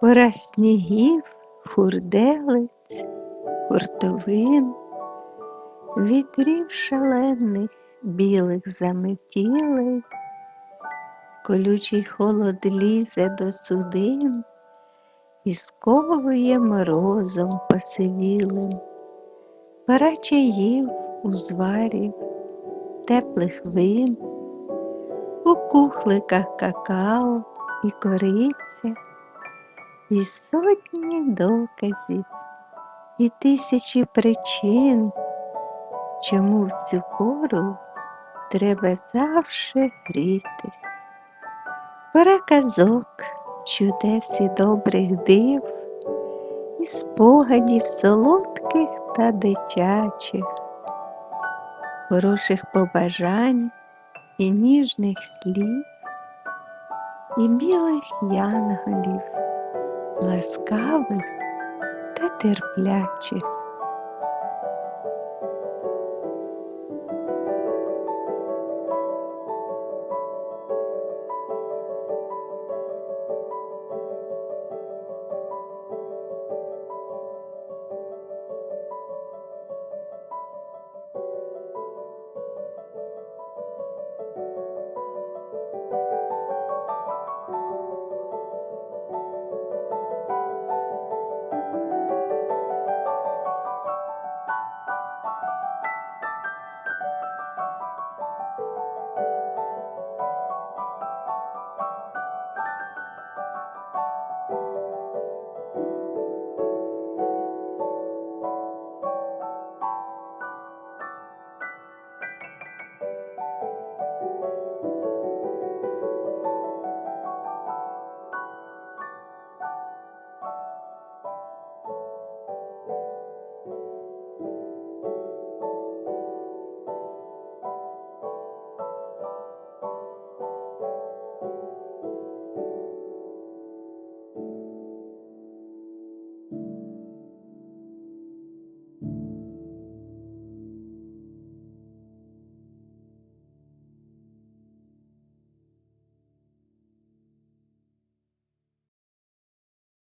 Пора снігів, хурделиць, хуртовин, вітрів шалених білих заметілей, колючий холод лізе до судин і сковує морозом посивілим. Пора чаїв, узварів, теплих вин, у кухликах какао і кориця, і сотні доказів, і тисячі причин, чому в цю пору треба завше грітись. Пора казок, чудес і добрих див, і спогадів солодких та дитячих, хороших побажань і ніжних слів, і білих янголів, ласкавих та терплячих.